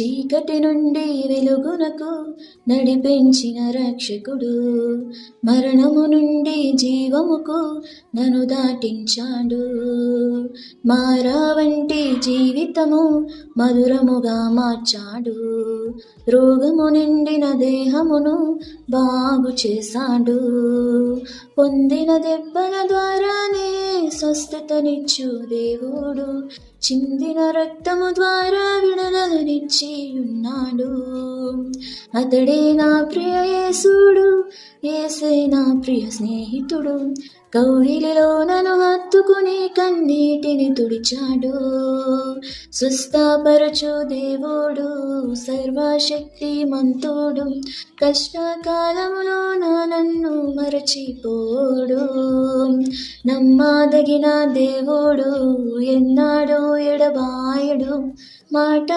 చీకటి నుండి వెలుగునకు నడిపించిన రక్షకుడు. మరణము నుండి జీవముకు నన్ను దాటించాడు. మారా వంటి జీవితము మధురముగా మార్చాడు. రోగము నిండిన దేహమును బాగు చేశాడు పొందిన దెబ్బల ద్వారానే స్వస్థతనిచ్చు దేవుడు చిందిన రక్తము ద్వారా విడుదలనిచ్చి ఉన్నాడు అతడే నా ప్రియ యేసుడు ఏసే నా ప్రియ స్నేహితుడు. కౌగిలిలో నన్ను హత్తుకుని కన్నీటిని తుడిచాడు. స్వస్థపరచు దేవుడు సర్వశక్తి మంతుడు కష్టకాలములో నా నన్ను మరచిపోడు. నమ్మదగిన దేవుడు ఎన్నాడు ఎడబాయడు మాట